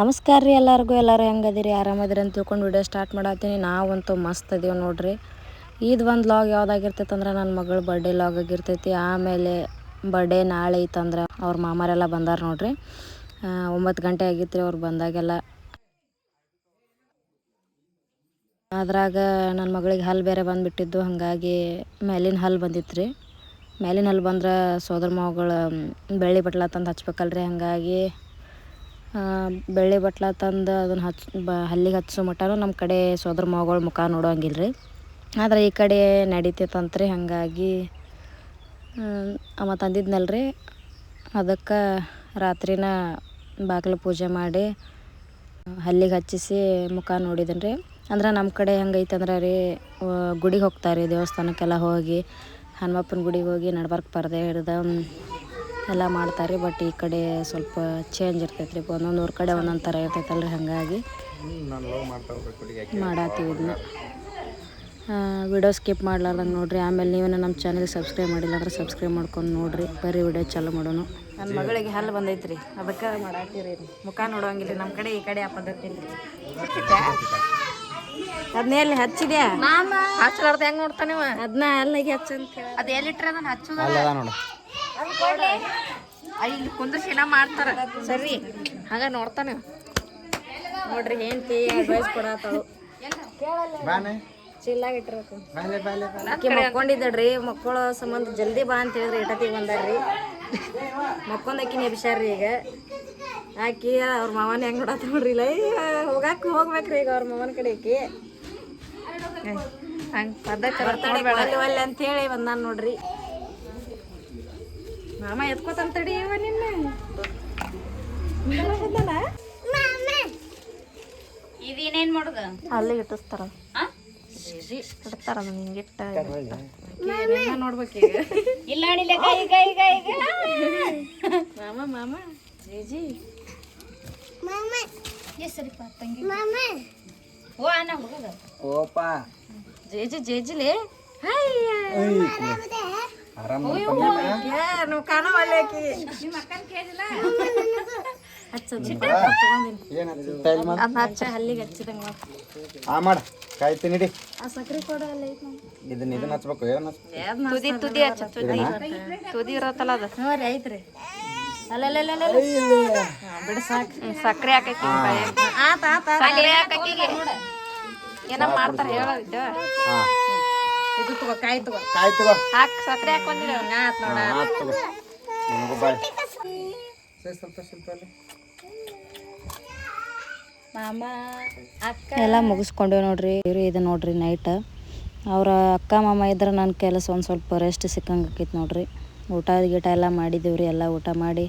ನಮಸ್ಕಾರ ರೀ ಎಲ್ಲರಿಗೂ, ಎಲ್ಲರೂ ಹೆಂಗದಿರಿ? ಆರಾಮದಿರಿ ಅಂತ ತಿಳ್ಕೊಂಡು ವಿಡಿಯೋ ಸ್ಟಾರ್ಟ್ ಮಾಡತ್ತೀನಿ. ನಾವಂತೂ ಮಸ್ತ್ ಅದೀವಿ ನೋಡ್ರಿ. ಇದು ಒಂದು ಲಾಗ್ ಯಾವ್ದಾಗಿರ್ತೈತೆ ಅಂದ್ರೆ ನನ್ನ ಮಗಳ ಬರ್ಡೇ ಲಾಗ್ ಆಗಿರ್ತೈತಿ. ಆಮೇಲೆ ಬರ್ಡೇ ನಾಳೆ ಐತಂದ್ರೆ ಅವ್ರ ಮಾಮಾರೆಲ್ಲ ಬಂದಾರ ನೋಡ್ರಿ. ಒಂಬತ್ತು ಗಂಟೆ ಆಗಿತ್ತು ರೀ ಅವ್ರು ಬಂದಾಗೆಲ್ಲ. ಅದ್ರಾಗ ನನ್ನ ಮಗಳಿಗೆ ಹಲ್ಲು ಬೇರೆ ಬಂದುಬಿಟ್ಟಿದ್ದು, ಹಾಗಾಗಿ ಮೇಲಿನ ಹಲ್ಲು ಬಂದಿತ್ತು ರೀ ಮೇಲಿನ ಹಲ್ಲು ಬಂದ್ರೆ ಸೋದರ ಮಾವುಗಳ ಬೆಳ್ಳಿ ಬಟ್ಲ ತಂದು ಹಚ್ಬೇಕಲ್ರಿ. ಹಾಗಾಗಿ ಬೆಳ್ಳಿ ಬಟ್ಲ ತಂದು ಅದನ್ನು ಹಚ್, ಬ, ಹಲ್ಲಿಗೆ ಹಚ್ಚೋ ಮಟ್ಟನೂ ನಮ್ಮ ಕಡೆ ಸೋದರ ಮಾವಗಳ ಮುಖ ನೋಡೋಂಗಿಲ್ಲ ರೀ ಆದ್ರೆ ಈ ಕಡೆ ನಡೀತೈತಂತ್ರಿ, ಹಾಗಾಗಿ ಅವ ತಂದಿದ್ನಲ್ಲ ರೀ ಅದಕ್ಕೆ ರಾತ್ರಿನ ಬಾಗಿಲು ಪೂಜೆ ಮಾಡಿ, ಹಲ್ಲಿಗೆ ಹಚ್ಚಿಸಿ ಮುಖ ನೋಡಿದ್ನಿ ರೀ ಅಂದ್ರೆ ನಮ್ಮ ಕಡೆ ಹೆಂಗೈತಂದ್ರೆ ರೀ ಗುಡಿಗೆ ಹೋಗ್ತಾರೆ ದೇವಸ್ಥಾನಕ್ಕೆಲ್ಲ ಹೋಗಿ, ಹನುಮಪ್ಪನ ಗುಡಿಗೆ ಹೋಗಿ ನಡ್ಬರ್ಕ್ ಪರದೆ ಹಿಡ್ದು ಎಲ್ಲ ಮಾಡ್ತಾರೆ ಬಟ್ ಈ ಕಡೆ ಸ್ವಲ್ಪ ಚೇಂಜ್ ಇರ್ತೈತೆ ರೀ ಒಂದೊಂದು ಊರ ಕಡೆ ಒಂದೊಂದು ಥರ ಇರ್ತೈತಲ್ಲ ರೀ ಹಾಗಾಗಿ ಮಾಡಾತೀವಿ ಇದನ್ನ. ವಿಡಿಯೋ ಸ್ಕಿಪ್ ಮಾಡ್ಲಾರ್ದಂಗೆ ನೋಡಿರಿ. ಆಮೇಲೆ ನೀವೇನು ನಮ್ಮ ಚಾನಲ್ ಸಬ್ಸ್ಕ್ರೈಬ್ ಮಾಡಿಲ್ಲ ಅಂದ್ರೆ ಸಬ್ಸ್ಕ್ರೈಬ್ ಮಾಡ್ಕೊಂಡು ನೋಡಿರಿ. ಬರೀ ವಿಡಿಯೋ ಚಾಲು ಮಾಡೋಣ ನನ್ನ ಮಗಳಿಗೆ ಹಲ್ಲು ಬಂದೈತೆ ರೀ ಅದಕ್ಕೆ ಮಾಡಾತೀರಿ ಮುಖ ನೋಡೋಂಗಿಲ್ಲ. ನಮ್ಮ ಕಡೆ ಈ ಕಡೆ ಆ ಪದ್ಧತಿ ಅದನ್ನೇ ಅಲ್ಲಿ ಹಚ್ಚಿದ್ಯಾ? ಹಚ್ಚಲಾರ್ದ ಹೆಂಗ್ ನೋಡ್ತಾನೆ ಅದನ್ನ ಅಲ್ಲಿಗೆ ಹಚ್ಚಂತ ಹೇಳ. ಎಲ್ಲಿಟ್ರೆ ಅದನ್ನ ಹಚ್ಚುದ? ಇಲ್ಲಿ ಕುಂದ್ರಿಸಿ ಏನೋ ಮಾಡ್ತಾರ. ಸರಿ ಹಂಗ ನೋಡ್ತಾನೆ. ನೋಡ್ರಿ ಹೆಂಡತಿ ಅಡ್ವೈಸ್ ಕೊಡತ್ತಾಳು ಚಿಲ್ಲಾಗ ಇಟ್ಟಿರ್ಬೇಕು. ಆಕಿ ಮಕ್ಕೊಂಡಿದ್ದಳ್ರಿ ಮಕ್ಕಳ ಸಂಬಂಧ ಜಲ್ದಿ ಬಾ ಅಂತ ಹೇಳಿದ್ರೆ ಇಟತಿಗೆ ಬಂದಾರ್ರಿ. ಮಕ್ಕೊಂದಕ್ಕಿನ ನೆಬಿಸ್ಯಾರ್ರಿ ಈಗ. ಆಕಿ ಅವ್ರ ಮಾವನ ಹೆಂಗ್ ನೋಡತ್ತ ನೋಡ್ರಿ ಇಲ್ಲ ಹೋಗಾಕ ಹೋಗ್ಬೇಕ್ರಿ ಈಗ ಅವ್ರ ಮಾವನ ಕಡೆ ಆಕಿ. ಹಂಗ ಪದ್ಧತಿ ಬರ್ತಡೆ ಅಂತ ಹೇಳಿ ಬಂದಾನ ನೋಡ್ರಿ. ಮಾಮ ಎತ್ಕೋತಾನ ತಡಿ ಇವ ನಿನ್ನ. ಇದೇನೇನ್ ಮಾಡುದ? ಅಲ್ಲಿ ಇಟ್ಟಿಸ್ತಾರ. ಇಡ್ತಾರ ಹಿಂಗೆ ಇಟ್ಟ ನೋಡ್ಬೇಕು ಈಗ. ಇಲ್ಲ ಅಣಿಲ್ಲ ಕೈ ಕೈ ಕೈ ಮಾಮ ಮಾಮ ಜೀಜಿ. ಸರಿಪ ತಂಗಿ. ಓ ಅಣ್ಣ ಹುಡುಗ ಓಪ. ಜೇಜಿ ಜೇಜಿಲೆ. ನೀವು ಕಾಣವಲ್ಲ ಮಾಡ ಕಾಯ್ತೀನಿ ಇಡಿ. ಇದನ್ನ ಇದನ್ನ ಹಚ್ಬೇಕು ಏನ್ ಹಚ್ಬೇಕು? ತುದಿ ತುದಿ ಹಚ್ಚ ತುದಿ. ತುದಿ ಇರತ್ತಲ್ಲ ಅದು. ಐತ್ರಿ. ಬಿಡ ಸಾಕು. ಏನ ಮಾಡ್ತಾರ ಹೇಳ ಹಾ. ಇದು ತಗೋ ಕಾಯಿ ತಗೋ. ಕಾಯ್ ತಗೋ. ಹಾಕ್ ಸಕ್ರೆ ಹಾಕೊಂದಿಲ್ಲ ಆತ್ ನೋಡ. ಹಾ ಆತ್ ತಗೋ. ನಿನಗೂ ಬಾಯ್. ಸ್ವಲ್ಪ ಸ್ವಲ್ಪ ಅಲ್ಲಿ ಮಾಮ ಅಕ್ಕ. ಎಲ್ಲ ಮುಗಿಸ್ಕೊಂಡೇವ್ ನೋಡ್ರಿ. ಇವ್ರಿ ಇದು ನೋಡ್ರಿ ನೈಟ್ ಅವ್ರ ಅಕ್ಕ ಮಾಮ ಇದ್ರೆ ನನ್ನ ಕೆಲಸ ಒಂದು ಸ್ವಲ್ಪ ರೆಸ್ಟ್ ಸಿಕ್ಕಂಗೆ ಆಕೈತಿ ನೋಡ್ರಿ. ಊಟ ಗೀಟ ಎಲ್ಲ ಮಾಡಿದ್ದೀವಿ ರೀ ಎಲ್ಲ ಊಟ ಮಾಡಿ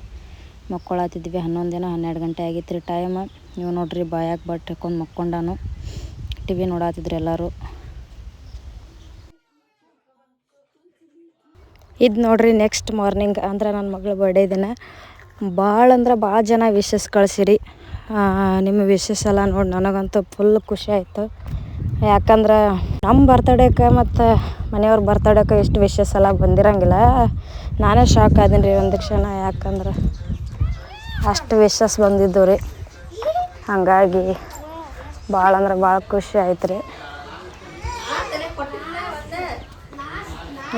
ಮಕ್ಕೊಳತಿದ್ವಿ. ಹನ್ನೊಂದು ದಿನ ಹನ್ನೆರಡು ಗಂಟೆ ಆಗಿತ್ತು ರೀ ಟೈಮ್ ನೀವು ನೋಡ್ರಿ ಬಾಯಾಗ ಬಟ್ ಹಾಕೊಂಡು ಮಕ್ಕೊಂಡಾನು. ಟಿ ವಿ ನೋಡಾತಿದ್ರು ಎಲ್ಲರೂ. ಇದು ನೋಡ್ರಿ ನೆಕ್ಸ್ಟ್ ಮಾರ್ನಿಂಗ್ ಅಂದ್ರೆ ನನ್ನ ಮಗಳ ಬರ್ಡೇ ದಿನ. ಭಾಳ ಅಂದ್ರೆ ಭಾಳ ಜನ ವಿಶಸ್ ಕಳಿಸಿರಿ. ನಿಮ್ಮ ವಿಶಸ್ ಎಲ್ಲ ನೋಡಿ ನನಗಂತೂ ಫುಲ್ ಖುಷಿ ಆಯಿತು. ಯಾಕಂದ್ರೆ ನಮ್ಮ ಬರ್ತಡೇಕ ಮತ್ತು ಮನೆಯವ್ರ ಬರ್ತಡೇಕ ಎಷ್ಟು ವಿಶಸ್ ಎಲ್ಲ ಬಂದಿರಂಗಿಲ್ಲ. ನಾನೇ ಶಾಕ್ ಆದೀನಿ ರೀ ಒಂದು ಕ್ಷಣ, ಯಾಕಂದ್ರೆ ಅಷ್ಟು ವಿಶಸ್ ಬಂದಿದ್ದು ರೀ. ಹಾಗಾಗಿ ಭಾಳ ಅಂದ್ರೆ ಭಾಳ ಖುಷಿ ಆಯ್ತು ರೀ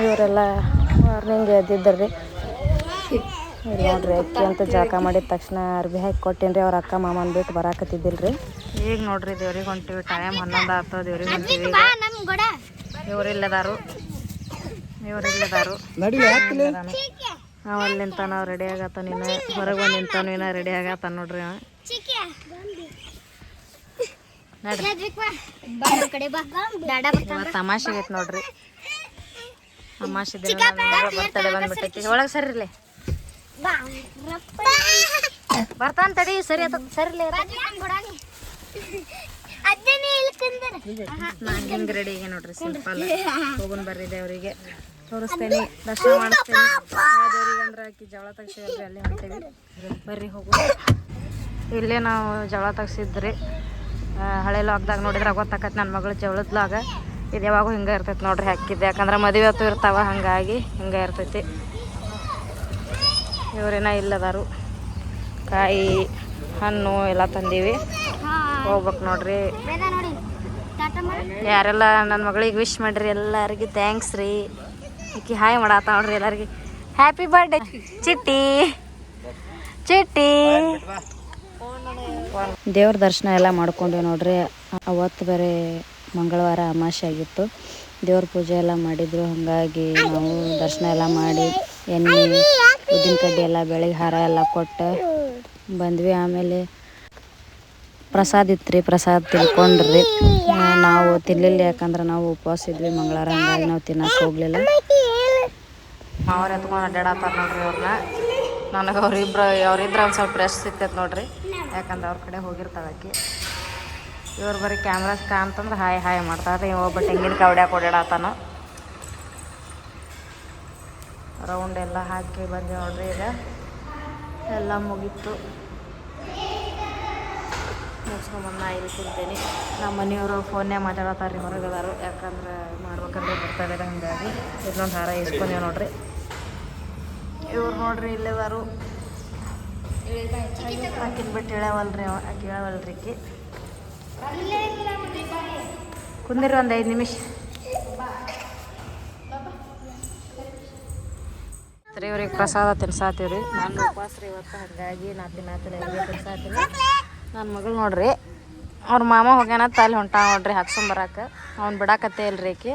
ಇವರೆಲ್ಲ ಮಾರ್ನಿಂಗ್ ಎದ್ದಿದ್ದರು ರೀ ನೋಡ್ರಿ ಅಕ್ಕಿ ಅಂತ ಜಳಕ ಮಾಡಿದ ತಕ್ಷಣ ಅರ್ಬಿ ಹಾಕಿ ಕೊಟ್ಟೇನಿ ರೀ ಅವ್ರ ಅಕ್ಕ ಮಾಮನ್ ಬಿಟ್ಟು ಬರಾಕತ್ತಿದ್ದಿಲ್ಲ ರೀ ಈಗ ನೋಡ್ರಿ ದೇವ್ರಿಗೆ ಹೊಂಟಿವಿ ಟೈಮ್ ಹನ್ನೊಂದು ಆಗ್ತದೆ ದೇವ್ರಿಗೆ ಹೊಂಟಿವಿ ಇವರಿಲ್ಲದಾರು ಇವರಿಲ್ಲದಾರು. ಇವ್ರು ಇಲ್ಲದಾರು ಅವ ಅಲ್ಲಿ ನಿಂತಾನ ಅವ ರೆಡಿ ಆಗತ್ತ ನೀನು ಹೊರಗೆ ಬಂದು ನಿಂತಾನು ಇನ್ನ ರೆಡಿ ಆಗತ್ತ ನೋಡ್ರಿ ತಮಾಷೆ ಐತೆ ನೋಡ್ರಿ. ತಮಾಷೆ ದಿನ ಬರ್ತಡೆ ಬಂದ್ಬಿಟ್ಟೈತಿ. ಒಳಗೆ ಸರಿರ್ಲಿ ಬರ್ತಾನ ತಡಿ ಸರಿ ಆತ ಸರಿಲೇ ನಾನು ಹಿಂಗೆ ರೆಡಿ ಈಗ ನೋಡ್ರಿ ಸಿಂಪಲ್. ಹೋಗೋಣ ಬರ್ರಿ ದೇವರಿಗೆ ತೋರಿಸ್ತೇನೆ ದರ್ಶನ ಮಾಡಿಸ್ತೇನೆ ದೇವ್ರಿಗೆ ಅಂದ್ರೆ ಆಕಿ ಜವಳ ತೆಗ್ಸಿದ್ರಿ ಅಲ್ಲಿ ಹೊಂಟೇವಿ. ಬರ್ರಿ ಹೋಗು ಇಲ್ಲೇ ನಾವು ಜವಳ ತೆಗ್ಸಿದ್ರಿ. ಹಳೆ ಲಾಕ್ದಾಗ ನೋಡಿದ್ರೆ ಗೊತ್ತಾಕತ್ ನನ್ನ ಮಗಳು ಜವಳದ ಲಾಗ ಇದು ಯಾವಾಗೂ ಹಿಂಗೆ ಇರ್ತೈತೆ ನೋಡ್ರಿ ಹಾಕಿದ್ದೆ. ಯಾಕಂದ್ರೆ ಮದುವೆ ಹೊತ್ತು ಇರ್ತಾವ, ಹಾಗಾಗಿ ಹಿಂಗೆ ಇರ್ತೈತಿ. ಇವರೇನ ಇಲ್ಲದಾರು ಕಾಯಿ, ಹಣ್ಣು ಎಲ್ಲ ತಂದೀವಿ. ಹೋಗ್ಬೇಕು ನೋಡ್ರಿ. ಯಾರೆಲ್ಲ ನನ್ನ ಮಗಳಿಗೆ ವಿಶ್ ಮಾಡಿರಿ, ಎಲ್ಲರಿಗೆ ಥ್ಯಾಂಕ್ಸ್ ರೀ. ಈಕಿ ಹಾಯ್ ಮಾಡಾತ ನೋಡ್ರಿ ಎಲ್ಲರಿಗೆ. ಹ್ಯಾಪಿ ಬರ್ಡೇ ಚಿಟ್ಟಿ. ಚಿಟ್ಟಿ. ದೇವ್ರ ದರ್ಶನ ಎಲ್ಲ ಮಾಡ್ಕೊಂಡ್ವಿ ನೋಡ್ರಿ. ಅವತ್ತು ಬೇರೆ ಮಂಗಳವಾರ ಅಮಾಸೆ ಆಗಿತ್ತು. ದೇವ್ರ ಪೂಜೆ ಎಲ್ಲ ಮಾಡಿದ್ರು. ಹಾಗಾಗಿ ನಾವು ದರ್ಶನ ಎಲ್ಲ ಮಾಡಿ ಎಣ್ಣೆ, ಉದ್ದಿನ ಕಡ್ಡಿ ಎಲ್ಲ, ಬೆಳಗ್ಗೆ ಹಾರ ಎಲ್ಲ ಕೊಟ್ಟು ಬಂದ್ವಿ. ಆಮೇಲೆ ಪ್ರಸಾದ ಇತ್ತು ರೀ. ಪ್ರಸಾದ ತಿಳ್ಕೊಂಡ್ರಿ. ನಾವು ತಿನ್ನಲಿಲ್ಲ ಯಾಕಂದ್ರೆ ನಾವು ಉಪವಾಸ ಇದ್ವಿ ಮಂಗಳವಾರ. ಹಂಗಾಗಿ ನಾವು ತಿನ್ನಕ್ಕೆ ಹೋಗಲಿಲ್ಲ. ಅವ್ರು ಎತ್ಕೊಂಡು ಅಡ್ಡಾಡತ್ತಾರ ನೋಡ್ರಿ ಅವ್ರನ್ನ ನನಗೆ ಅವ್ರಿಬ್ರು ಅವ್ರಿದ್ರೆ ಒಂದು ಸ್ವಲ್ಪ ರೆಸ್ಟ್ ಸಿಗ್ತೈತೆ ನೋಡ್ರಿ. ಯಾಕಂದ್ರೆ ಅವ್ರ ಕಡೆ ಹೋಗಿರ್ತಾಳೆ ಆಕಿ. ಇವ್ರು ಬರೀ ಕ್ಯಾಮ್ರಾ ಕಾಣ್ತಂದ್ರೆ ಹಾಯ್ ಹಾಯ್ ಮಾಡ್ತಾರೆ ಇವ ಒಬ್ಬ ತೆಂಗಿನ ಕವಡ್ಯಾಕ ಓಡಾಡತ್ತಾನ. ರೌಂಡ್ ಎಲ್ಲ ಹಾಕಿ ಬಂದೆ ನೋಡ್ರಿ ಈಗ. ಎಲ್ಲ ಮುಗೀತು. ಮುಗಿಸ್ಕೊಂಬಂದು ನಾ ಇಲ್ಲಿ ಕುಂತೇನೆ. ನಮ್ಮ ಮನೆಯವರು ಫೋನೇ ಮಾತಾಡತ್ತಾರೆ ರೀ ಹೊರಗದಾರು ಯಾಕಂದ್ರೆ ಮಾಡ್ಬೇಕಂದ್ರೆ ಬರ್ತಾ ಇದ್ದಾರೆ ಹಂಗಾಗಿ. ಇನ್ನೊಂದು ಹಾರ ಇಸ್ಕೊಂಡೇವು ನೋಡ್ರಿ. ಇವ್ರು ನೋಡ್ರಿ ಇಲ್ಲೇದಾರು. ಹಾಕಿದ್ಬಿಟ್ಟು ಹೇಳವಲ್ರಿ ಅವ. ಆಕಿ ಕುಂದಿರಿ ಒಂದು ಐದು ನಿಮಿಷ. ಇವ್ರಿಗೆ ಪ್ರಸಾದ ತಿನ್ಸಾತೀವಿ ರೀ ನಾನು ಉಪವಾಸ ರೀ ಇವತ್ತು, ಹಾಗಾಗಿ ನಾ ತಿನ್ನ ಇವ್ರಿಗೆ ತಿನ್ಸಾತೀನಿ. ನನ್ನ ಮಗಳು ನೋಡ್ರಿ, ಅವ್ರ ಮಾಮ ಹೋಗ್ಯಾನತ್ತ ಅಲ್ಲಿ ಹೊಂಟ ನೋಡ್ರಿ ಹಾಕ್ಸೊಂಬರಾಕ ಅವ್ನು ಬಿಡಾಕತ್ತೆ ಇಲ್ರಿ ಆಕಿ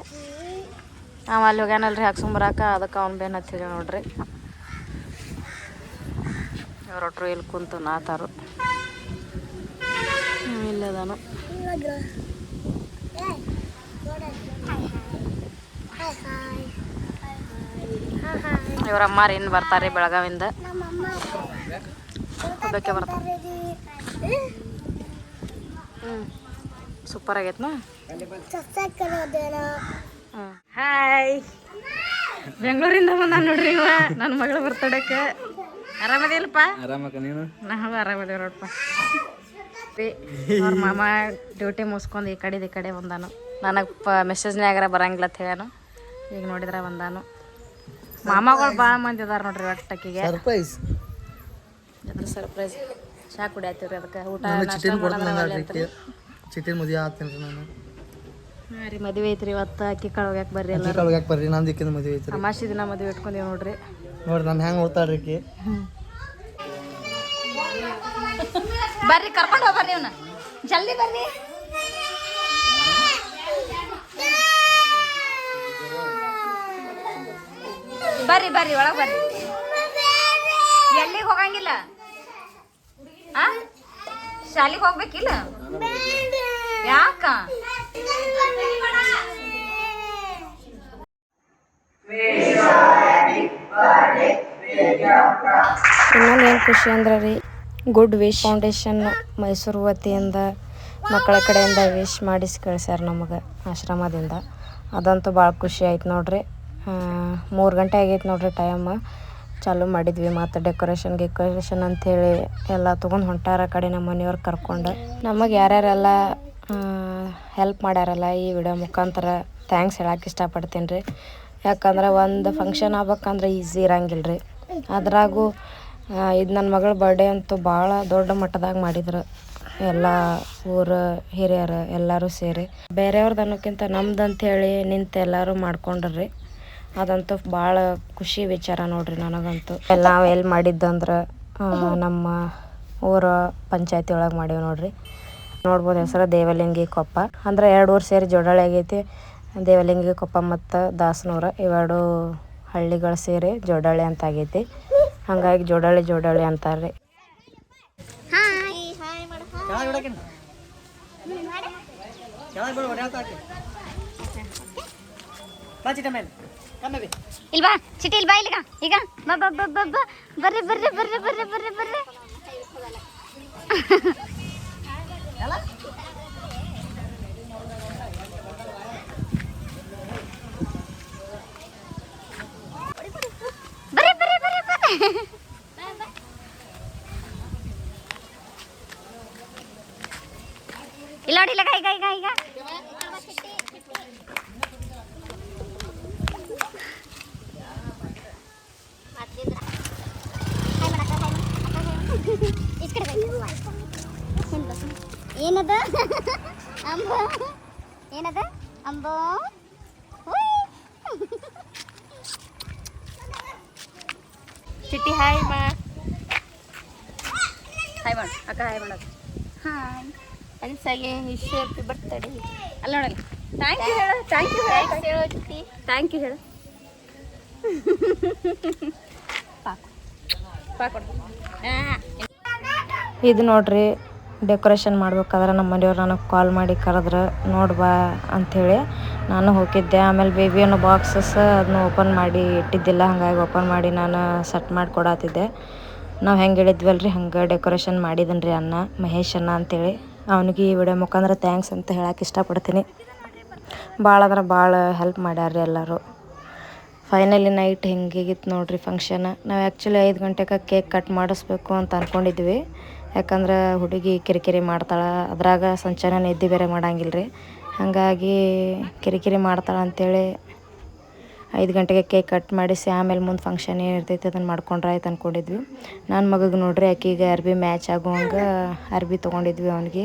ನಾವು ಅಲ್ಲಿ ಹೋಗ್ಯಾನಲ್ರಿ ಹಾಕ್ಸೊಂಬರಾಕ ಅದಕ್ಕೆ ಅವ್ನು ಬೇನ್ ಹತ್ತಿರ ನೋಡ್ರಿ. ಅವ್ರೊಟ್ರು ಇಲ್ಲಿ ಕುಂತು ನಾತಾರು. ಇಲ್ಲದಾನು. ಇವ್ರ ಅಮ್ಮಾರು ಇನ್ನು ಬರ್ತಾರೆ ಬೆಳಗಾವಿಂದ. ಒಬ್ಬಾಕೆ ಬರ್ತಾರೆ. ಹ್ಞೂ ಸೂಪರ್ ಆಗೈತ್ನಾ? ಹಾಯ್ ಬೆಂಗಳೂರಿಂದ ಬಂದ ನೋಡ್ರಿ ಇವ. ನನ್ನ ಮಗಳ ಬರ್ತಡಕ್ಕೆ. ಆರಾಮದಿಲ್ಲಪ್ಪ ಆರಾಮಕ್ಕ ನೀನು? ನಾವು ಆರಾಮದೇವ್ರಪ್ಪ. ಅವ್ರ ಮಾಮ ಡ್ಯೂಟಿ ಮುಗಿಸ್ಕೊಂಡು ಈ ಕಡೆ ಈ ಕಡೆ ಬಂದಾನು. ನನಗೆ ಪ ಮೆಸೇಜ್ನ್ಯಾಗಾರ ಬರಂಗಿಲ್ಲ ಅಂತ ಹೇಳಾನು ಈಗ ನೋಡಿದ್ರೆ ಬಂದಾನು. ಮಾಮಗಳು ಭಾಳ ಮಂದಿ ಇದಾರೆ ನೋಡ್ರಿ ಒಟ್ಟಕ್ಕಿಗೆ ಸರ್ಪ್ರೈಸ್ ಅದ್ರ ಸರ್ಪ್ರೈಸ್ ಚಾ ಕುಡಿಯತ್ತೀವ್ರಿ ಅದಕ್ಕೆ. ಊಟ ಚಿಟ್ಟಿನ ಮದುವೆ ಆಗ್ತೀನಿ ನಾನು. ಹಾಂ ರೀ ಮದುವೆ ಐತ್ರಿ ಇವತ್ತು. ಅಕ್ಕಿ ಕಾಳು ಹೋಗ್ಯಾಕ ಬರ್ರಿ ಎಲ್ಲ ಕಾಳು ಬರ್ರಿ ನಂದು ಇಕ್ಕಿನ ಮದುವೆ ಐತ್ರಿ. ಅಮಾಶಿ ದಿನ ಮದುವೆ ಇಟ್ಕೊಂಡೀವಿ ನೋಡ್ರಿ. ನೋಡ್ರಿ ನಾನು ಹೆಂಗೆ ಓದ್ತಾಳ್ರಿ ಬರ್ರಿ, ಕರ್ಕೊಂಡು ಹೋಗ್ರಿ ಇವನ್ನ ಜಲ್ದಿ ಬರ್ರಿ. ಬರ್ರಿ ಬರ್ರಿ, ಒಳಗೆ ಬರ್ರಿ. ಎಲ್ಲಿಗೆ ಹೋಗಂಗಿಲ್ಲ? ಆ? ಶಾಲೆಗೆ ಹೋಗ್ಬೇಕಿಲ್ಲ ಯಾಕ? ಇನ್ನೊಂದು ಏನು ಖುಷಿ ಅಂದ್ರೆ ರೀ ಗುಡ್ ವಿಶ್. ಫೌಂಡೇಶನ್ ಮೈಸೂರು ವತಿಯಿಂದ ಮಕ್ಕಳ ಕಡೆಯಿಂದ ವಿಶ್ ಮಾಡಿಸಿ ಕಳಿಸ್ಯಾರ ನಮಗೆ ಆಶ್ರಮದಿಂದ. ಅದಂತೂ ಭಾಳ ಖುಷಿ ಆಯ್ತು ನೋಡ್ರಿ. ಮೂರು ಗಂಟೆ ಆಗೈತೆ ನೋಡ್ರಿ ಟೈಮ್ ಚಾಲೂ ಮಾಡಿದ್ವಿ ಮತ್ತು ಡೆಕೋರೇಷನ್ ಗಿಕೋರೇಷನ್ ಅಂಥೇಳಿ ಎಲ್ಲ ತೊಗೊಂಡು ಹೊಂಟಾರ ಕಡೆ ನಮ್ಮ ಮನೆಯವ್ರು ಕರ್ಕೊಂಡು. ನಮಗೆ ಯಾರ್ಯಾರೆಲ್ಲ ಹೆಲ್ಪ್ ಮಾಡ್ಯಾರಲ್ಲ ಈ ವಿಡಿಯೋ ಮುಖಾಂತರ ಥ್ಯಾಂಕ್ಸ್ ಹೇಳಕ್ಕೆ ಇಷ್ಟಪಡ್ತೀನಿ ರೀ ಯಾಕಂದ್ರೆ ಒಂದು ಫಂಕ್ಷನ್ ಆಗ್ಬೇಕಂದ್ರೆ ಈಸಿ ಇರಂಗಿಲ್ಲ ರೀ ಅದ್ರಾಗೂ ಇದು ನನ್ನ ಮಗಳ ಬರ್ಡೇ ಅಂತೂ ಭಾಳ ದೊಡ್ಡ ಮಟ್ಟದಾಗ ಮಾಡಿದ್ರು. ಎಲ್ಲ ಊರ ಹಿರಿಯರು ಎಲ್ಲರೂ ಸೇರಿ. ಬೇರೆಯವ್ರದ್ದು ಅನ್ನೋಕ್ಕಿಂತ ನಮ್ದು ಅಂಥೇಳಿ ನಿಂತು ಎಲ್ಲರೂ ಮಾಡ್ಕೊಂಡ್ರಿ. ಅದಂತೂ ಭಾಳ ಖುಷಿ ವಿಚಾರ ನೋಡ್ರಿ ನನಗಂತೂ. ಎಲ್ಲ ಎಲ್ಲಿ ಮಾಡಿದ್ದಂದ್ರೆ ನಮ್ಮ ಊರ ಪಂಚಾಯತಿ ಒಳಗೆ ಮಾಡೀವಿ ನೋಡ್ರಿ. ನೋಡ್ಬೋದು ಹೆಸರು ದೇವಲಿಂಗಿ ಕೊಪ್ಪ. ಅಂದ್ರೆ ಎರಡು ಊರು ಸೇರಿ ಜೋಡಾಳಿ ಆಗೈತಿ. ದೇವಲಿಂಗಿ ಕೊಪ್ಪ ಮತ್ತು ದಾಸನೂರ ಇವೆರಡು ಹಳ್ಳಿಗಳು ಸೇರಿ ಜೋಡಾಳಿ ಅಂತ ಆಗೈತಿ. ಹಾಗಾಗಿ ಜೋಡಾಳಿ ಜೋಡಾಳಿ ಅಂತಾರೆ. ಹಾಯ್. ಹಾಯ್ ಮಾಡು ಇಲ್ವಾ ಚಿಟಿ ಇಲ್ವಾ ಇಲ್ಲಿಗ. ಈಗ ಬರ್ರಿ ಬರ್ರಿ ಬರ್ರಿ ಬರ್ರಿ ಬರ್ರಿ ಬರ್ರಿ ಬರ್ರಿ ಬರ್ರಿ ಬರ್ರಿ ಇಲ್ಲ ನೋಡಿ ಇಲ್ಲ ಈಗ ಈಗ ಈಗ ಇಸ್ಕಡೆ ಏನದ ಅಂಬೋ ಏನದ ಅಂಬೋ ಹುಯ್. ಚಿಟ್ಟಿ ಹಾಯ್ ಮಾ. ಹಾಯ್ ಮಾಡು. ಅಕ್ಕ ಹಾಯ್ ಮಾಡೋದು ಹಾಯ್. ಅನ್ಸಾಗೆ ವಿಶ್ ಹ್ಯಾಪಿ ಬರ್ತಡೇ ಅಲ್ಲ ನೋಡಲ್ಲ. ಥ್ಯಾಂಕ್ ಯು ಹೇಳು ಥ್ಯಾಂಕ್ ಯು ಹೇಳು. ಹೇಳೋ ಚಿಟ್ಟಿ. ಥ್ಯಾಂಕ್ ಯು ಹೇಳು. ಪಾಕು. ಪಾಕೊಡು ಹಾಂ. ಇದು ನೋಡ್ರಿ ಡೆಕೋರೇಷನ್ ಮಾಡ್ಬೇಕಾದ್ರೆ ನಮ್ಮ ಮನೆಯವ್ರು ನನಗೆ ಕಾಲ್ ಮಾಡಿ ಕರೆದ್ರೆ ನೋಡ್ಬಾ ಅಂಥೇಳಿ ನಾನು ಹೋಗಿದ್ದೆ. ಆಮೇಲೆ ಬೇಬಿ ಅನ್ನೋ ಬಾಕ್ಸಸ್ ಅದನ್ನ ಓಪನ್ ಮಾಡಿ ಇಟ್ಟಿದ್ದಿಲ್ಲ. ಹಾಗಾಗಿ ಓಪನ್ ಮಾಡಿ ನಾನು ಸೆಟ್ ಮಾಡಿ ಕೊಡತ್ತಿದ್ದೆ ನಾವು ಹೆಂಗೆ ಹೇಳಿದ್ವಲ್ರಿ? ಹಂಗೆ ಡೆಕೋರೇಷನ್ ಮಾಡಿದ್ದೀನಿ ರೀ ಅಣ್ಣ, ಮಹೇಶ್ ಅನ್ನ ಅಂತೇಳಿ. ಅವನಿಗೆ ಈ ವಿಡಿಯೋ ಮುಖಾಂತರ ಥ್ಯಾಂಕ್ಸ್ ಅಂತ ಹೇಳಕ್ಕೆ ಇಷ್ಟಪಡ್ತೀನಿ. ಭಾಳ ಅಂದ್ರೆ ಭಾಳ ಹೆಲ್ಪ್ ಮಾಡ್ಯಾರ್ರಿ ಎಲ್ಲರೂ. ಫೈನಲಿ ನೈಟ್ ಹಿಂಗಿಗಿತ್ತು ನೋಡ್ರಿ ಫಂಕ್ಷನ್ ನಾವು ಆ್ಯಕ್ಚುಲಿ ಐದು ಗಂಟೆಗೆ ಕೇಕ್ ಕಟ್ ಮಾಡಿಸ್ಬೇಕು ಅಂತ ಅಂದ್ಕೊಂಡಿದ್ವಿ ಯಾಕಂದ್ರೆ ಹುಡುಗಿ ಕಿರಿಕಿರಿ ಮಾಡ್ತಾಳೆ. ಅದ್ರಾಗ ಸಂಚನ ನಿದ್ದೆ ಬೇರೆ ಮಾಡಂಗಿಲ್ಲ ರೀ ಹಾಗಾಗಿ ಕಿರಿಕಿರಿ ಮಾಡ್ತಾಳೆ ಅಂಥೇಳಿ ಐದು ಗಂಟೆಗೆ ಕೇಕ್ ಕಟ್ ಮಾಡಿಸಿ ಆಮೇಲೆ ಮುಂದೆ ಫಂಕ್ಷನ್ ಏನು ಇರ್ತೈತೆ ಅದನ್ನು ಮಾಡ್ಕೊಂಡ್ರೆ ಆಯ್ತು ಅಂದ್ಕೊಂಡಿದ್ವಿ ನನ್ನ ಮಗಗೆ ನೋಡ್ರಿ ಆಕಿಗೆ ಅರ್ಬಿ ಮ್ಯಾಚ್ ಆಗುವಂಗೆ ಅರ್ಬಿ ತೊಗೊಂಡಿದ್ವಿ ಅವನಿಗೆ.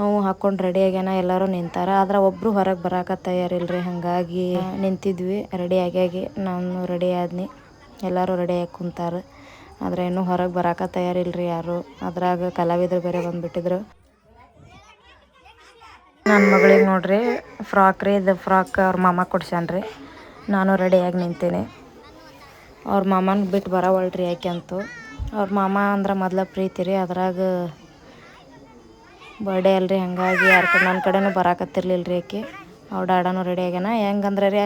ಅವು ಹಾಕ್ಕೊಂಡು ರೆಡಿ ಆಗ್ಯಾನ, ಎಲ್ಲರೂ ನಿಂತಾರ. ಆದ್ರೆ ಒಬ್ಬರು ಹೊರಗೆ ಬರಾಕ ತಯಾರಿಲ್ರಿ, ಹಾಗಾಗಿ ನಿಂತಿದ್ವಿ. ರೆಡಿ ಆಗಿ ನಾನು ರೆಡಿ ಆದ್ನಿ. ಎಲ್ಲರೂ ರೆಡಿ ಆಗಿ ಕುಂತಾರೆ. ಆದರೆ ಇನ್ನೂ ಹೊರಗೆ ಬರಾಕ ತಯಾರಿಲ್ರಿ ಯಾರು. ಅದ್ರಾಗ ಕಲಾವಿದರು ಬೇರೆ ಬಂದುಬಿಟ್ಟಿದ್ರು. ನನ್ನ ಮಗಳಿಗೆ ನೋಡ್ರಿ ಫ್ರಾಕ್ ರೀ, ಇದು ಫ್ರಾಕ್ ಅವ್ರ ಮಾಮ ಕೊಡ್ಸ್ಯಾನ್ರಿ ನಾನು ರೆಡಿಯಾಗಿ ನಿಂತೀನಿ. ಅವ್ರ ಮಾಮನ ಬಿಟ್ಟು ಬರವಳ್ರಿ ಯಾಕೆ ಅಂತೂ. ಅವ್ರ ಮಾಮ ಅಂದ್ರೆ ಮೊದಲ ಪ್ರೀತಿ ರೀ, ಅದ್ರಾಗ ಬರ್ಡೇ ಅಲ್ರಿ, ಹಾಗಾಗಿ ಯಾರ ಕಡೆ ನನ್ನ ಕಡೆನೂ ಬರಾಕತ್ತಿರ್ಲಿಲ್ಲ ರೀ ಆಕೆ. ಅವ್ರ ಡಾಡನೂ ರೆಡಿ ಆಗ್ಯಾನ. ಹೆಂಗಂದ್ರೆ ರೀ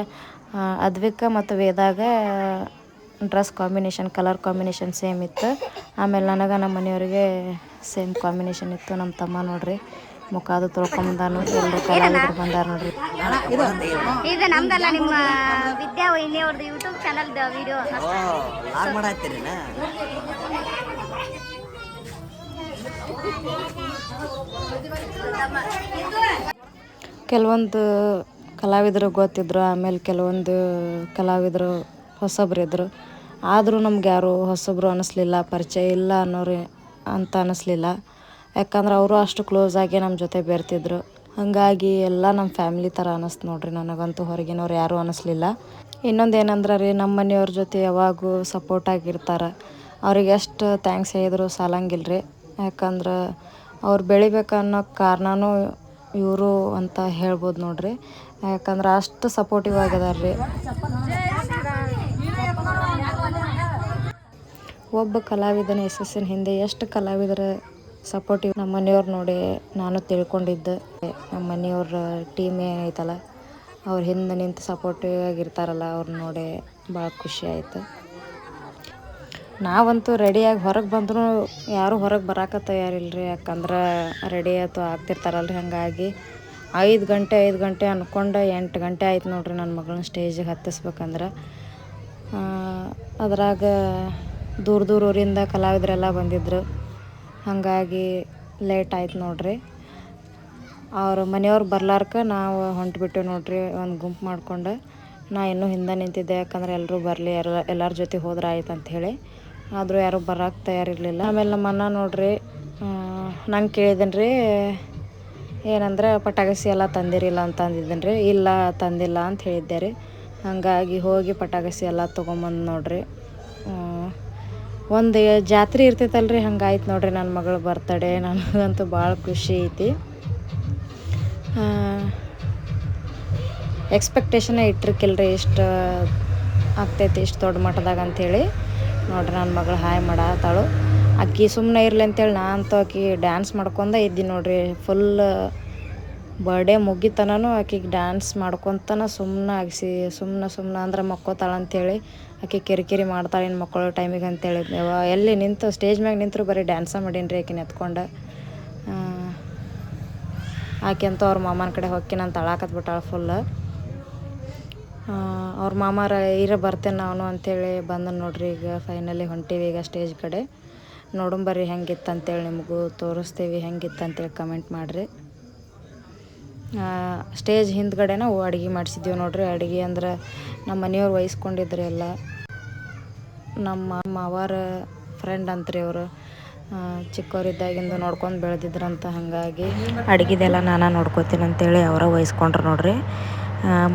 ಅದ್ವಿಕ ಮತ್ತು ವೇದಾಗ dress combination colour combination same ಇತ್ತು. ಆಮೇಲೆ ನನಗೆ ನಮ್ಮ ಮನೆಯವ್ರಿಗೆ ಸೇಮ್ ಕಾಂಬಿನೇಷನ್ ಇತ್ತು ನಮ್ಮ ತಮ್ಮ ನೋಡ್ರಿ. ಮುಖ ತೊಳ್ಕೊಂಡು ತೊಳ್ಕೊಂಬಂದಾನು ಎಲ್ಲರೂ ಕಲಾವಿದರು ಬಂದಾರ ನೋಡ್ರಿ. ಇದು ನಮ್ದಲ್ಲ ನಿಮ್ಮ ವಿದ್ಯಾ ವೈನಿ ಅವ್ರದ್ದು ಯೂಟ್ಯೂಬ್ ಚಾನಲ್ ವಿಡಿಯೋ ಕೆಲವೊಂದು ಕಲಾವಿದರು ಗೊತ್ತಿದ್ರು ಆಮೇಲೆ ಕೆಲವೊಂದು ಕಲಾವಿದರು ಹೊಸಬ್ರು ಇದ್ದರು ಆದರೂ ನಮ್ಗೆ ಯಾರು ಹೊಸಬ್ರು ಅನ್ನಿಸ್ಲಿಲ್ಲ ಪರಿಚಯ ಇಲ್ಲ ಅನ್ನೋರು ಅಂತ ಅನ್ನಿಸ್ಲಿಲ್ಲ ಯಾಕಂದ್ರೆ ಅವರು ಅಷ್ಟು ಕ್ಲೋಸ್ ಆಗಿ ನಮ್ಮ ಜೊತೆ ಬೆರ್ತಿದ್ರು. ಹಾಗಾಗಿ ಎಲ್ಲ ನಮ್ಮ ಫ್ಯಾಮಿಲಿ ಥರ ಅನ್ನಿಸ್ತು ನೋಡ್ರಿ ನನಗಂತೂ ಹೊರಗಿನವ್ರು ಯಾರೂ ಅನ್ನಿಸ್ಲಿಲ್ಲ ಇನ್ನೊಂದು ಏನಂದ್ರೆ ರೀ ನಮ್ಮ ಮನೆಯವ್ರ ಜೊತೆ ಯಾವಾಗೂ ಸಪೋರ್ಟ್ ಆಗಿರ್ತಾರೆ. ಅವ್ರಿಗೆ ಎಷ್ಟು ಥ್ಯಾಂಕ್ಸ್ ಹೇಳಿದ್ರು ಸಾಲಂಗಿಲ್ಲ ರೀ ಯಾಕಂದ್ರೆ ಅವ್ರು ಬೆಳಿಬೇಕನ್ನೋ ಕಾರಣನೂ ಇವರು ಅಂತ ಹೇಳ್ಬೋದು ನೋಡ್ರಿ. ಯಾಕಂದ್ರೆ ಅಷ್ಟು ಸಪೋರ್ಟಿವ್ ಆಗಿದಾರೆ ರೀ ಒಬ್ಬ ಕಲಾವಿದನ ಯಶಸ್ಸಿನ ಹಿಂದೆ ಎಷ್ಟು ಕಲಾವಿದರ ಸಪೋರ್ಟಿವ್ ನಮ್ಮ ಮನೆಯವ್ರು ನೋಡಿ ನಾನು ತಿಳ್ಕೊಂಡಿದ್ದೆ. ನಮ್ಮ ಮನೆಯವ್ರ ಟೀಮ್ ಏನೈತಲ್ಲ, ಅವ್ರ ಹಿಂದೆ ನಿಂತು ಸಪೋರ್ಟಿವ್ ಆಗಿರ್ತಾರಲ್ಲ ಅವ್ರು ನೋಡಿ ಭಾಳ ಖುಷಿ ಆಯಿತು. ನಾವಂತೂ ರೆಡಿಯಾಗಿ ಹೊರಗೆ ಬಂದರೂ ಯಾರೂ ಹೊರಗೆ ಬರಾಕ ತಯಾರಿಲ್ರಿ, ಯಾಕಂದ್ರೆ ರೆಡಿ ಆಯ್ತು ಆಗ್ತಿರ್ತಾರಲ್ರಿ. ಹಾಗಾಗಿ ಐದು ಗಂಟೆ ಐದು ಗಂಟೆ ಅಂದ್ಕೊಂಡು ಎಂಟು ಗಂಟೆ ಆಯ್ತು ನೋಡ್ರಿ ನನ್ನ ಮಗಳನ್ನ ಸ್ಟೇಜಿಗೆ ಹತ್ತಿಸ್ಬೇಕಂದ್ರೆ. ಅದ್ರಾಗ ದೂರ ದೂರ ಊರಿಂದ ಕಲಾವಿದರೆಲ್ಲ ಬಂದಿದ್ದರು ಹಾಗಾಗಿ ಲೇಟ್ ಆಯ್ತು ನೋಡ್ರಿ. ಅವ್ರ ಮನೆಯವ್ರು ಬರ್ಲಾರ್ಕ ನಾವು ಹೊಂಟ್ಬಿಟ್ಟು ನೋಡ್ರಿ ಒಂದು ಗುಂಪು ಮಾಡ್ಕೊಂಡು. ನಾ ಇನ್ನೂ ಹಿಂದೆ ನಿಂತಿದ್ದೆ, ಯಾಕಂದ್ರೆ ಎಲ್ಲರೂ ಬರಲಿ, ಎಲ್ಲ, ಎಲ್ಲರ ಜೊತೆ ಹೋದ್ರೆ ಆಯ್ತು ಅಂತ ಹೇಳಿ ಆದರೂ ಯಾರೂ ಬರೋಕೆ ತಯಾರಿರಲಿಲ್ಲ. ಆಮೇಲೆ ನಮ್ಮ ಅಣ್ಣ ನೋಡ್ರಿ ನಂಗೆ ಕೇಳಿದ್ದೀನಿ ರೀ ಏನಂದ್ರೆ ಪಟಾಕಸಿ ಎಲ್ಲ ತಂದಿರಿಲ್ಲ ಅಂತ ಅಂದಿದ್ದೀನಿ ರೀ ಇಲ್ಲ, ತಂದಿಲ್ಲ ಅಂತ ಹೇಳಿದ್ದೆ ರೀ. ಹಾಗಾಗಿ ಹೋಗಿ ಪಟಾಕಸಿ ಎಲ್ಲ ತೊಗೊಂಬಂದು ನೋಡ್ರಿ. ಒಂದು ಜಾತ್ರೆ ಇರ್ತೈತಲ್ರಿ, ಹಂಗಾಯ್ತು ನೋಡ್ರಿ ನನ್ನ ಮಗಳ ಬರ್ತಡೇ ನನಗಂತೂ ಭಾಳ ಖುಷಿ ಐತಿ. ಎಕ್ಸ್ಪೆಕ್ಟೇಷನೇ ಇಟ್ಟಿರ್ಕಿಲ್ರಿ ಇಷ್ಟು ಆಗ್ತೈತಿ, ಇಷ್ಟು ದೊಡ್ಡ ಮಟ್ಟದಾಗ ಅಂಥೇಳಿ ನೋಡ್ರಿ ನನ್ನ ಮಗಳು ಹಾಯ್ ಮಾಡತ್ತಾಳು ಅಕ್ಕಿ ಸುಮ್ಮನೆ ಇರಲಿ ಅಂತೇಳಿ ನಾ ಅಂತೂ ಆಕಿ ಡ್ಯಾನ್ಸ್ ಮಾಡ್ಕೊಂಡೇ ಇದ್ದೀನಿ ನೋಡ್ರಿ ಫುಲ್ ಬರ್ಡೇ ಮುಗಿತನೂ ಆಕೆಗೆ ಡ್ಯಾನ್ಸ್ ಮಾಡ್ಕೊತನ ಸುಮ್ಮನೆ ಆಗಿಸಿ ಸುಮ್ಮನೆ ಸುಮ್ಮನೆ ಅಂದ್ರೆ ಮಕ್ಕೋತಾಳೆ ಅಂಥೇಳಿ ಆಕೆ ಕಿರಿಕಿರಿ ಮಾಡ್ತಾಳೆ ಇನ್ನು ಮಕ್ಕಳು ಟೈಮಿಗೆ ಅಂತೇಳಿ. ಎಲ್ಲಿ ನಿಂತು ಸ್ಟೇಜ್ ಮ್ಯಾಗ ನಿಂತರು ಬರೀ ಡ್ಯಾನ್ಸ ಮಾಡೀನಿ ರೀ ಆಕಿನ ಎತ್ಕೊಂಡು ಆಕೆ ಅಂತೂ ಅವ್ರ ಮಾಮನ ಕಡೆ ಹೊಕ್ಕಿನ ಅಂತ ಅಳಾಕತ್ ಬಿಟ್ಟಾಳೆ ಫುಲ್ ಅವ್ರ ಮಾಮಾರ ಇರ ಬರ್ತೇನೆ ನಾನು ಅಂಥೇಳಿ ಬಂದು ನೋಡ್ರಿ ಈಗ ಫೈನಲಿ ಹೊಂಟೀವಿ ಈಗ ಸ್ಟೇಜ್ ಕಡೆ. ನೋಡಂಬರ್ರಿ ಹೆಂಗಿತ್ತು ಅಂತೇಳಿ ನಿಮಗೂ, ತೋರಿಸ್ತೀವಿ ಹೆಂಗಿತ್ತು ಅಂತೇಳಿ ಕಮೆಂಟ್ ಮಾಡಿರಿ. ಸ್ಟೇಜ್ ಹಿಂದ್ಗಡೆ ನಾವು ಅಡುಗೆ ಮಾಡಿಸಿದ್ದೀವಿ ನೋಡ್ರಿ. ಅಡುಗೆ ಅಂದ್ರೆ ನಮ್ಮ ಮನೆಯವ್ರು ವಹಿಸ್ಕೊಂಡಿದ್ರಿ ಎಲ್ಲ. ನಮ್ಮ ಮಾವಾರ ಫ್ರೆಂಡ್ ಅಂತ್ರಿ ಅವರು. ಚಿಕ್ಕವರಿದ್ದಾಗಿಂದ ನೋಡ್ಕೊಂಡು ಬೆಳೆದಿದ್ರಂತ ಹಾಗಾಗಿ ಅಡುಗೆದೆಲ್ಲ ನಾನು ನೋಡ್ಕೋತೀನಿ ಅಂತೇಳಿ ಅವರ ವಹಿಸ್ಕೊಂಡ್ರು ನೋಡ್ರಿ.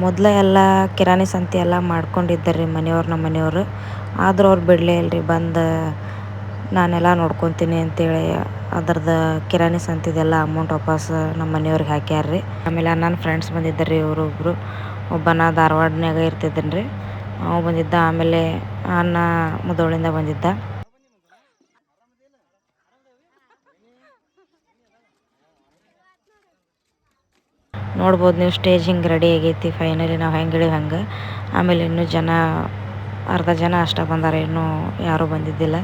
ಮೊದಲ ಎಲ್ಲ ಕಿರಾಣಿ ಸಂತೆ ಎಲ್ಲ ಮಾಡ್ಕೊಂಡಿದ್ದಾರೆ ರೀ ಮನೆಯವ್ರು ನಮ್ಮ ಮನೆಯವರು. ಆದರೂ ಅವ್ರು ಬಿಡಲೇ ಇಲ್ರಿ, ಬಂದು ನಾನೆಲ್ಲ ನೋಡ್ಕೊತೀನಿ ಅಂತೇಳಿ ಅದ್ರದ್ದು ಕಿರಾಣಿ ಸಂತಿದೆಲ್ಲ ಅಮೌಂಟ್ ವಾಪಸ್ ನಮ್ಮ ಮನೆಯವ್ರಿಗೆ ಹಾಕ್ಯಾರ ರೀ ಆಮೇಲೆ ನನ್ನ ಫ್ರೆಂಡ್ಸ್ ಬಂದಿದ್ದಾರೆ ರೀ ಇವರೊಬ್ಬರು ಒಬ್ಬನ ಧಾರವಾಡನ್ಯಾಗ ಇರ್ತಿದ್ದೀನಿ ರೀ ಅವ ಬಂದಿದ್ದ, ಆಮೇಲೆ ಅಣ್ಣ ಮುದೋಳಿಂದ ಬಂದಿದ್ದ. ನೋಡ್ಬೋದು ನೀವು ಸ್ಟೇಜ್ ಹಿಂಗೆ ರೆಡಿ ಆಗೈತಿ ಫೈನಲಿ ನಾವು ಹೆಂಗೆ ಹಂಗೆ. ಆಮೇಲೆ ಇನ್ನೂ ಜನ, ಅರ್ಧ ಜನ ಅಷ್ಟೇ ಬಂದಾರೆ, ಇನ್ನೂ ಯಾರೂ ಬಂದಿದ್ದಿಲ್ಲ.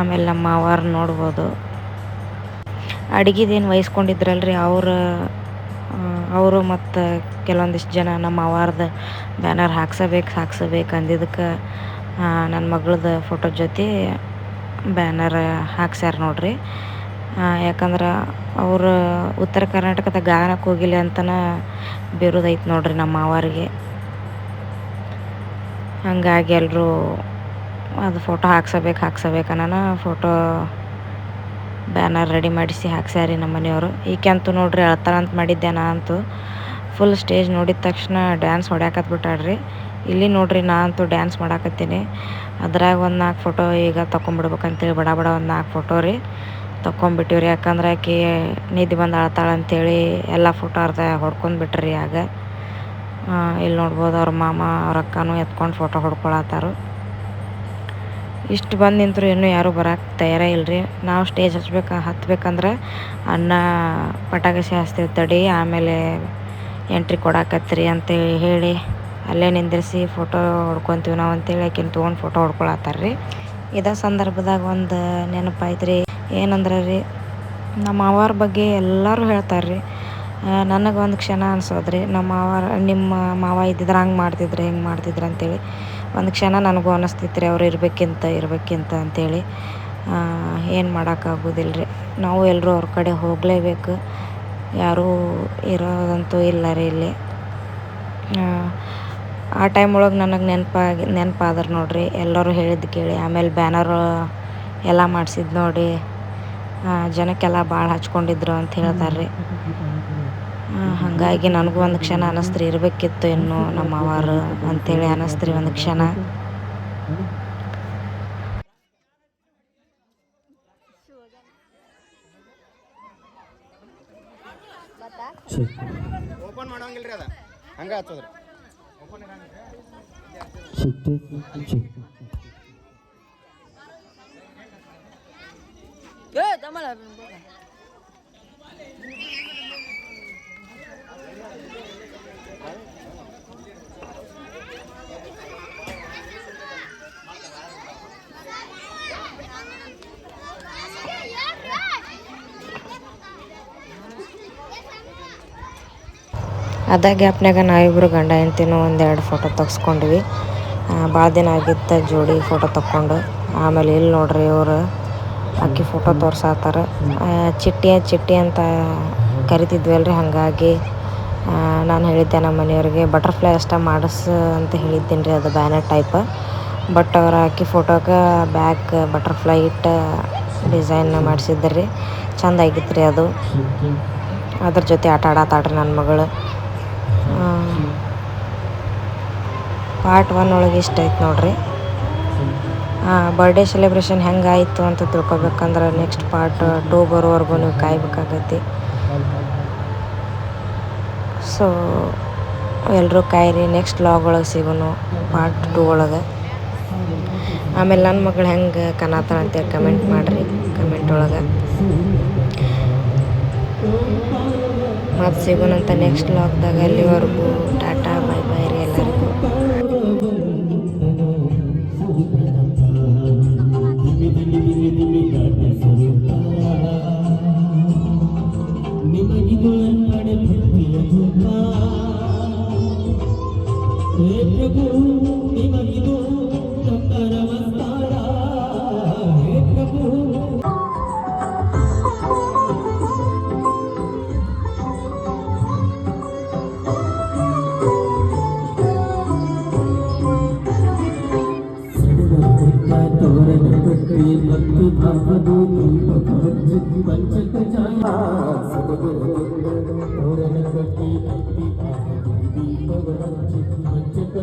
ಆಮೇಲೆ ನಮ್ಮ ಮಾವಾರು ನೋಡ್ಬೋದು. ಅಡ್ಗೆದೇನು ವಹಿಸ್ಕೊಂಡಿದ್ರಲ್ರಿ ಅವರು ಅವರು ಮತ್ತು ಕೆಲವೊಂದಿಷ್ಟು ಜನ ನಮ್ಮ ಅವಾರ್ದ ಬ್ಯಾನರ್ ಹಾಕ್ಸಬೇಕು ಹಾಕ್ಸಬೇಕು ಅಂದಿದ್ದಕ್ಕೆ ನನ್ನ ಮಗಳದ್ದು ಫೋಟೋ ಜೊತೆ ಬ್ಯಾನರ್ ಹಾಕ್ಸ್ಯಾರ ನೋಡ್ರಿ. ಯಾಕಂದ್ರೆ ಅವರು ಉತ್ತರ ಕರ್ನಾಟಕದ ಗಾನಕ್ಕೆ ಹೋಗಿಲ್ಲ ಅಂತನ ಬಿರುದೈತೆ ನೋಡ್ರಿ ನಮ್ಮ ಅವರಿಗೆ ಹಂಗಾಗಿ ಎಲ್ಲರೂ ಅದು ಫೋಟೋ ಹಾಕ್ಸಬೇಕು ಹಾಕ್ಸಬೇಕು ಅನ್ನೋಣ ಫೋಟೋ ಬ್ಯಾನರ್ ರೆಡಿ ಮಾಡಿಸಿ ಹಾಕ್ಸ್ಯಾರಿ ನಮ್ಮ ಮನೆಯವರು ಈಕೆಂತೂ ನೋಡ್ರಿ ಅಳ್ತಾಳಂತ ಮಾಡಿದ್ದೆ ನಾ ಅಂತೂ. ಫುಲ್ ಸ್ಟೇಜ್ ನೋಡಿದ ತಕ್ಷಣ ಡ್ಯಾನ್ಸ್ ಹೊಡ್ಯಾಕತ್ಬಿಟ್ಟಾಳ್ರಿ. ಇಲ್ಲಿ ನೋಡ್ರಿ ನಾ ಅಂತೂ ಡ್ಯಾನ್ಸ್ ಮಾಡಾಕತ್ತೀನಿ. ಅದ್ರಾಗ ಒಂದು ನಾಲ್ಕು ಫೋಟೋ ಈಗ ತೊಗೊಂಬಿಡ್ಬೇಕಂತೇಳಿ ಬಡ ಬಡ ಒಂದು ನಾಲ್ಕು ಫೋಟೋ ರೀ ತೊಗೊಂಬಿಟ್ಟಿವ್ರಿ ಯಾಕಂದ್ರೆ ಆಕೆ ನಿದ್ದೆ ಬಂದು ಅಳ್ತಾಳೆ ಅಂಥೇಳಿ ಎಲ್ಲ ಫೋಟೋ ಅರ್ಧ ಹೊಡ್ಕೊಂಡು ಬಿಟ್ರಿ ಆಗ. ಇಲ್ಲಿ ನೋಡ್ಬೋದು ಅವ್ರ ಮಾಮ ಅವ್ರ ಅಕ್ಕನೂ ಎತ್ಕೊಂಡು ಫೋಟೋ ಹೊಡ್ಕೊಳತ್ತಾರು. ಇಷ್ಟು ಬಂದು ನಿಂತರು ಇನ್ನೂ ಯಾರೂ ಬರಕ್ಕೆ ತಯಾರೇ ಇಲ್ರಿ. ನಾವು ಸ್ಟೇಜ್ ಹಚ್ಬೇಕು, ಹತ್ಬೇಕಂದ್ರೆ ಅನ್ನ ಪಟಾಕಸಿ ಹಚ್ತೀವಿ ತಡಿ, ಆಮೇಲೆ ಎಂಟ್ರಿ ಕೊಡಾಕತ್ರಿ ಅಂತೇಳಿ ಹೇಳಿ ಅಲ್ಲೇ ನಿಂದಿರಿಸಿ ಫೋಟೋ ಹೊಡ್ಕೊತೀವಿ ನಾವು ಅಂತೇಳಿ ಆಕಿನ ತೊಗೊಂಡು ಫೋಟೋ ಹೊಡ್ಕೊಳತ್ತಾರ ರೀ ಇದೇ ಸಂದರ್ಭದಾಗ ಒಂದು ನೆನಪಾಯ್ತು ರೀ ಏನಂದ್ರೆ ರೀ ನಮ್ಮ ಮಾವಾರ ಬಗ್ಗೆ ಎಲ್ಲರೂ ಹೇಳ್ತಾರೆ ರೀ ನನಗೆ ಒಂದು ಕ್ಷಣ ಅನ್ಸೋದ್ರಿ. ನಮ್ಮ ಮಾವಾರ, ನಿಮ್ಮ ಮಾವ ಇದ್ದಿದ್ರೆ ಹಂಗೆ ಮಾಡ್ತಿದ್ರು, ಹಿಂಗೆ ಮಾಡ್ತಿದ್ರು ಅಂತೇಳಿ. ಒಂದು ಕ್ಷಣ ನನಗೂ ಅನ್ನಿಸ್ತೈತೆ ರೀ ಅವ್ರು ಇರಬೇಕಿಂತ ಇರಬೇಕಿಂತ ಅಂತೇಳಿ. ಏನು ಮಾಡೋಕ್ಕಾಗೋದಿಲ್ಲ ರೀ ನಾವು ಎಲ್ಲರೂ ಅವ್ರ ಕಡೆ ಹೋಗಲೇಬೇಕು. ಯಾರೂ ಇರೋದಂತೂ ಇಲ್ಲ ರೀ ಇಲ್ಲಿ. ಆ ಟೈಮ್ ಒಳಗೆ ನನಗೆ ನೆನಪಾಗಿ ನೆನಪಾದ್ರೆ ನೋಡಿರಿ, ಎಲ್ಲರೂ ಹೇಳಿದ್ದು ಕೇಳಿ. ಆಮೇಲೆ ಬ್ಯಾನರ್ ಎಲ್ಲ ಮಾಡ್ಸಿದ್ದು ನೋಡಿ ಜನಕ್ಕೆಲ್ಲ ಭಾಳ ಹಚ್ಕೊಂಡಿದ್ರು ಅಂತ ಹೇಳ್ತಾರೆ ರೀ ಹಾಗಾಗಿ ನನಗೂ ಒಂದು ಕ್ಷಣ ಅನಸ್ತ್ರಿ ಇರಬೇಕಿತ್ತು ಇನ್ನು ನಮ್ಮ ಅವರು ಅಂತೇಳಿ ಅನಸ್ತ್ರಿ ಒಂದು ಕ್ಷಣ. ಓಪನ್ ಅದ ಗ್ಯಾಪ್ನಾಗ ನಾವಿಬ್ಬರು ಗಂಡ ಹೆಂಡ್ತಿನೂ ಒಂದೆರಡು ಫೋಟೋ ತೆಗ್ಸ್ಕೊಂಡ್ವಿ. ಭಾಳ ದಿನ ಆಗಿತ್ತು ಜೋಡಿ ಫೋಟೋ ತಕ್ಕೊಂಡು ಆಮೇಲೆ ಇಲ್ಲಿ ನೋಡ್ರಿ ಇವರು ಅಕ್ಕಿ ಫೋಟೋ ತೋರ್ಸಾತಾರ. ಚಿಟ್ಟಿ ಚಿಟ್ಟಿ ಅಂತ ಕರಿತಿದ್ವಲ್ರಿ ಹಾಗಾಗಿ ನಾನು ಹೇಳಿದ್ದೆ ನಮ್ಮ ಮನೆಯವ್ರಿಗೆ ಬಟರ್ಫ್ಲೈ ಅಷ್ಟ ಮಾಡಿಸ್ ಅಂತ ಹೇಳಿದ್ದೀನಿ ರೀ ಅದು ಬ್ಯಾನರ್ ಟೈಪ್ ಬಟ್ ಅವ್ರು ಅಕ್ಕಿ ಫೋಟೋಗೆ ಬ್ಯಾಕ್ ಬಟರ್ಫ್ಲೈ ಇಟ್ಟು ಡಿಸೈನ್ ಮಾಡಿಸಿದ್ರಿ. ಚಂದ ಆಗಿತ್ತು ರೀ ಅದು. ಅದ್ರ ಜೊತೆ ಆಟ ಆಡತ್ತಾಳ್ರಿ ನನ್ನ ಮಗಳು. ಪಾರ್ಟ್ ಒನ್ ಒಳಗೆ ಇಷ್ಟ ಐತೆ ನೋಡ್ರಿ ಬರ್ಡೇ ಸೆಲೆಬ್ರೇಷನ್ ಹೆಂಗಾಯಿತು ಅಂತ ತಿಳ್ಕೊಬೇಕಂದ್ರೆ ನೆಕ್ಸ್ಟ್ ಪಾರ್ಟ್ ಟೂ ಬರೋವರೆಗೂ ನೀವು ಕಾಯ್ಬೇಕಾಗತ್ತೆ. ಸೊ ಎಲ್ಲರೂ ಕಾಯಿರಿ ನೆಕ್ಸ್ಟ್ ಲಾಗ್ ಒಳಗೆ ಸಿಗೋನು ಪಾರ್ಟ್ ಟೂ ಒಳಗೆ. ಆಮೇಲೆ ನನ್ನ ಮಗಳು ಹೆಂಗೆ ಕನಾತಾಳ ಅಂತೇಳಿ ಕಮೆಂಟ್ ಮಾಡಿರಿ ಕಮೆಂಟ್ ಒಳಗೆ. ಮತ್ತು ಸಿಗೋಣಂತ ನೆಕ್ಸ್ಟ್ ಲಾಗ್ದಾಗ ಅಲ್ಲಿವರೆಗೂ.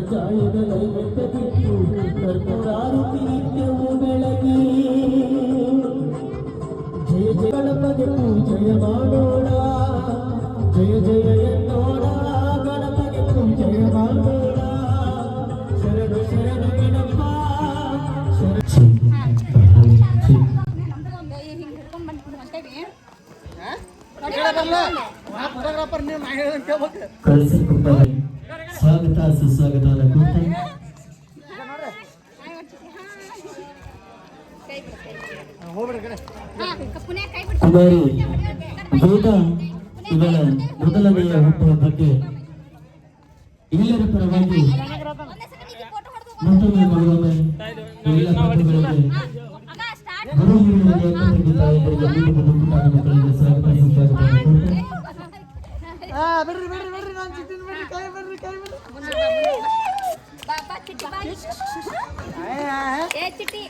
ಜಾಯದ ನೈವೇದ್ಯ ಬಿಟ್ಟು ಕರ್ಪೂರಾರುತಿ ನಿತ್ಯವೂ ಬೆಳಗಿ ಜಯ ಜಯ ಗಣಪತಿ ಪೂಜೆಯ ಮಾಡೋಣ ಜಯ ಜಯ ಎನ್ನೋಣ ಗಣಪತಿ ಪೂಜೆಯ ಮಾಡೋಣ ಶರಣು ಶರಣು ಗಣಪ ಫೋಟೋಗ್ರಾಫರ್ ಹೋಗ್ಬಿಡ್ರಿ ಕಡೆ ಕುಮಾರಿ ವೇದ ಇವಳ ಮೊದಲನೆಯ ಹುಟ್ಟುಹಬ್ಬಕ್ಕೆ ಎಲ್ಲರ ಪರವಾಗಿ ಎಲ್ಲ ಪಾಠಗಳಿಗೆ ಸ್ವಾಗತ ಹಾ ಬಿಡ್ರಿ ಬಿಡ್ರಿ ಬಿಡ್ರಿ ನಾನು ಚಿಟ್ಟಿನ ಬಿಡ್ರಿ ಕೈ ಬಿಡ್ರಿ ಕೈ ಬಿಡ್ರಿ ಏ ಚಿಟ್ಟಿ.